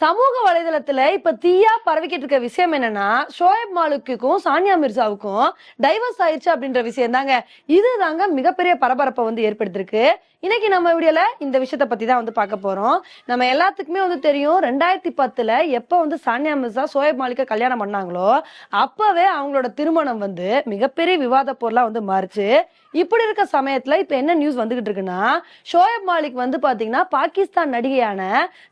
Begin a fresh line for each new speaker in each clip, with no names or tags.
சமூக வலைதளத்துல இப்ப தீயா பரவிக்கிட்டு இருக்க விஷயம் என்னன்னா ஷோயப் மாலிக்குக்கும் சானியா மிர்சாவுக்கும் டைவர்ஸ் ஆயிடுச்சு அப்படின்ற விஷயம் தாங்க. இதுதாங்க மிகப்பெரிய பரபரப்பை வந்து ஏற்படுத்திருக்கு. இன்னைக்கு நம்ம வீடியோல இந்த விஷயத்த பத்தி தான் வந்து பார்க்க போறோம். நம்ம எல்லாத்துக்குமே வந்து தெரியும் ரெண்டாயிரத்தி பத்துல எப்ப வந்து சானியா மிர்சா ஷோயப் மாலிக்க கல்யாணம் பண்ணாங்களோ அப்பவே அவங்களோட திருமணம் வந்து மிகப்பெரிய விவாத பொருளா வந்து மாறுச்சு. இப்படி இருக்க சமயத்துல இப்ப என்ன நியூஸ் வந்துகிட்டு இருக்குன்னா ஷோயப் மாலிக் வந்து பாத்தீங்கன்னா பாகிஸ்தான் நடிகையான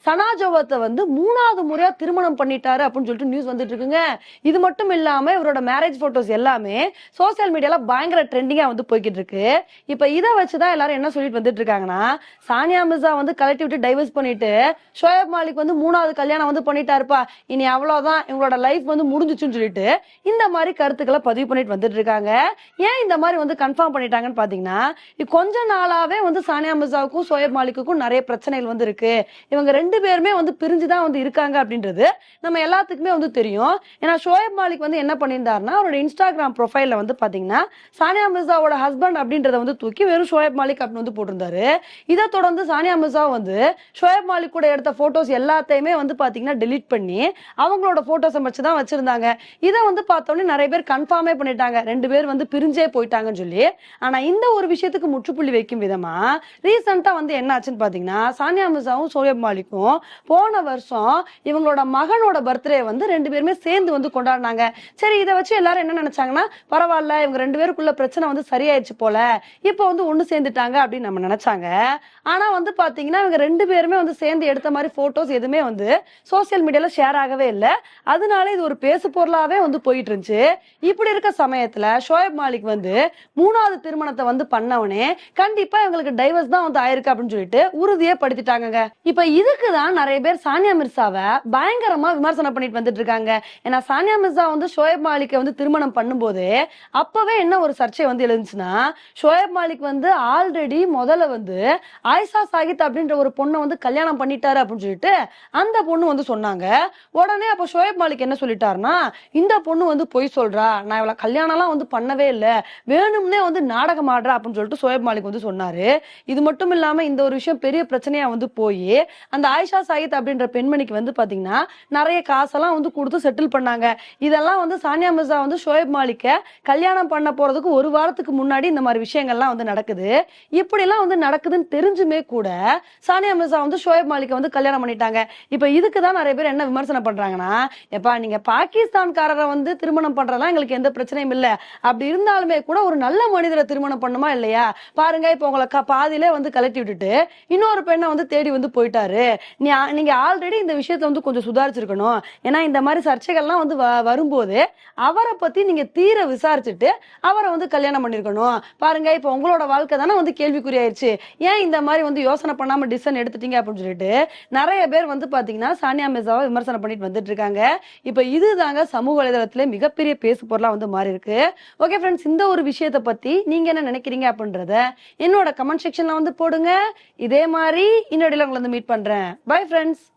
சனா ஜோவத்தை வந்து மூணாவது முறையா திருமணம் பண்ணிட்டாரு அப்படின்னு சொல்லிட்டு நியூஸ் வந்துட்டு இருக்குங்க. இது மட்டும் இல்லாம இவரோட மேரேஜ் போட்டோஸ் எல்லாமே சோசியல் மீடியால பயங்கர ட்ரெண்டிங்கா வந்து போய்கிட்டு இருக்கு. இப்ப இதை வச்சுதான் எல்லாரும் என்ன சொல்லிட்டு வந்துட்டு இருக்காங்கன்னா சானியா மிர்சா வந்து கலட்டி விட்டு டைவர்ஸ் பண்ணிட்டு ஷோயப் மாலிக் வந்து மூணாவது கல்யாணம் வந்து பண்ணிட்டாருப்பா. இனி அவ்வளவுதான் இவங்களோட லைஃப் வந்து முடிஞ்சிச்சுன்னு சொல்லிட்டு இந்த மாதிரி கருத்துக்களை பதிவு பண்ணிட்டு வந்துட்டு இருக்காங்க. ஏன் இந்த மாதிரி வந்து கன்ஃபார்ம் பண்ணிட்டாங்கன்னு பாத்தீங்கன்னா கொஞ்ச நாளாவே வந்து சானியா மிர்சாவுக்கும் ஷோயப் மாலிக்குக்கும் நிறைய பிரச்சனைகள் வந்து இருக்கு. இவங்க ரெண்டு பேருமே வந்து பிரிஞ்சுதான் வந்து இருக்காங்க அப்படின்றது நம்ம எல்லாத்துக்குமே வந்து தெரியும். ஏன்னா ஷோயப் மாலிக் வந்து என்ன பண்ணியிருந்தாருன்னா அவரோட இன்ஸ்டாகிராம் ப்ரொஃபைலில் வந்து பார்த்தீங்கன்னா சானியா மிர்சாவோட ஹஸ்பண்ட் அப்படின்றத வந்து தூக்கி வெறும் ஷோயப் மாலிக் அப்படின்னு வந்து போட்டிருந்தாரு. இதை தொடர்ந்து சானியா மிர்சா வந்து ஷோயப் மாலிக் கூட எடுத்த ஃபோட்டோஸ் எல்லாத்தையுமே வந்து பார்த்தீங்கன்னா டெலீட் பண்ணி அவங்களோட ஃபோட்டோஸை வச்சு தான் வச்சுருந்தாங்க. இதை வந்து பார்த்தோன்னே நிறைய பேர் கன்ஃபார்மே பண்ணிட்டாங்க. ரெண்டு பேர் வந்து பிரிஞ்சே போயிட்டாங்கன்னு சொல்லி. ஆனால் இந்த ஒரு விஷயத்துக்கு முற்றுப்புள்ளி வைக்கும் விதமாக ரீசெண்டாக வந்து என்ன ஆச்சுன்னு பார்த்தீங்கன்னா சானியா மிர்சாவும் சோயப் மாலிக்கும் போன வருஷம் இவங்களோட மகனோட பர்த்டே வந்து ரெண்டு பேருமே சேர்ந்து வந்து கொண்டாடினாங்க. சரி இதை வச்சு எல்லாரும் என்ன நினைச்சாங்கன்னா பரவாயில்ல இவங்க ரெண்டு பேருக்குள்ள பிரச்சனை வந்து சரியாயிடுச்சு போல. இப்போ வந்து ஒன்று சேர்ந்துட்டாங்க அப்படின்னு நம்ம நினைச்சாங்க. ஆனா வந்து பாத்தீங்கன்னா இவங்க ரெண்டு பேருமே வந்து சேர்ந்து எடுத்த மாதிரி போட்டோஸ் எதுவுமே வந்து சோசியல் மீடியால ஷேர் ஆகவே இல்லை. அதனால இது ஒரு பேசு பொருளாவே வந்து போயிட்டு இருந்துச்சு. இப்படி இருக்க சமயத்துல ஷோயப் மாலிக் வந்து மூணாவது திருமணத்தை வந்து பண்ணவனே கண்டிப்பா இவங்களுக்கு டைவர்ஸ் தான் வந்து ஆயிருக்கு அப்படின்னு சொல்லிட்டு உறுதியே படுத்திட்டாங்க இப்ப இதுக்கு தான் நிறைய பேர் சானியா மிர்சாவை பயங்கரமா விமர்சனம் பண்ணிட்டு வந்துட்டு இருக்காங்க. ஏன்னா சானியா மிர்சா வந்து ஷோயப் மாலிக்கை வந்து திருமணம் பண்ணும்போது அப்பவே என்ன ஒரு சர்ச்சை வந்து எழுந்துச்சுன்னா ஷோயப் மாலிக் வந்து ஆல்ரெடி முதல்ல வந்து ஆயிஷா சாகித் அப்படின்ற ஒரு பொண்ணை வந்து கல்யாணம் பண்ணிட்டாரு அப்படின்னு சொல்லிட்டு அந்த பொண்ணு வந்து சொன்னாங்க. உடனே அப்போ ஷோயப் மாலிக் என்ன சொல்லிட்டாருன்னா இந்த பொண்ணு வந்து பொய் சொல்றா. நான் இவ்வளவு கல்யாணம்லாம் வந்து பண்ணவே இல்லை. வேணும்னே வந்து நாடகம் ஆடுறா அப்படின்னு சொல்லிட்டு ஷோயப் மாலிக் வந்து சொன்னாரு. இது மட்டும் இல்லாம இந்த ஒரு விஷயம் பெரிய பிரச்சனையா வந்து போய் அந்த ஆயிஷா சாகித் அப்படின்ற பெண்மணிக்கு வந்து பார்த்தீங்கன்னா நிறைய காசெல்லாம் வந்து கொடுத்து செட்டில் பண்ணாங்க. இதெல்லாம் வந்து சானியா மிர்சா வந்து ஷோயப் மாலிக்கை கல்யாணம் பண்ண போறதுக்கு ஒரு வாரத்துக்கு முன்னாடி இந்த மாதிரி விஷயங்கள்லாம் வந்து நடக்குது. இப்படிலாம் வந்து நடக்குதுன்னு தெரிஞ்சுமே கூட சானியா மிர்சா வந்து ஷோயப் மாலிக்கை வந்து கல்யாணம் பண்ணிட்டாங்க. இப்போ இதுக்கு தான் நிறைய பேர் என்ன விமர்சனம் பண்ணுறாங்கன்னா எப்பா நீங்கள் பாகிஸ்தான்காரரை வந்து திருமணம் பண்றதெல்லாம் எங்களுக்கு எந்த பிரச்சனையும் இல்லை. அப்படி இருந்தாலுமே கூட ஒரு நல்ல மனிதரை திருமணம் பண்ணுமா இல்லையா? பாருங்க இப்போ உங்களை பாதியிலே வந்து கலட்டி விட்டுட்டு இன்னொரு பெண்ணை வந்து தேடி வந்து போயிட்டாரு. நீ நீங்க ஆல்ரெடி இந்த விஷயத்த வந்து கொஞ்சம் சுதாரிச்சிருக்கணும். ஏன்னா இந்த மாதிரி சர்ச்சைகள்லாம் வந்து வ- வரும்போது அவரை பத்தி நீங்க தீர விசாரிச்சுட்டு அவரை வந்து கல்யாணம் பண்ணிருக்கணும். பாருங்க இப்ப உங்களோட வாழ்க்கை தானே வந்து கேள்விக்குறியாயிருச்சு. ஏன் இந்த மாதிரி வந்து யோசனை பண்ணாம டிசன் எடுத்துட்டீங்க அப்படின்னு சொல்லிட்டு நிறைய பேர் வந்து பாத்தீங்கன்னா சானியா மிர்சாவை விமர்சனம் பண்ணிட்டு வந்துட்டு இருக்காங்க. இப்ப இதுதாங்க சமூக வலைதளத்துல மிகப்பெரிய பேசு பொருளா வந்து மாறி இருக்கு ஓகே ஃப்ரெண்ட்ஸ் இந்த ஒரு விஷயத்தை பத்தி நீங்க என்ன நினைக்கிறீங்க அப்படின்றத என்னோட கமெண்ட் செக்ஷன்ல வந்து போடுங்க. இதே மாதிரி இன்னொடையில உங்களை வந்து மீட் பண்றேன். Bye friends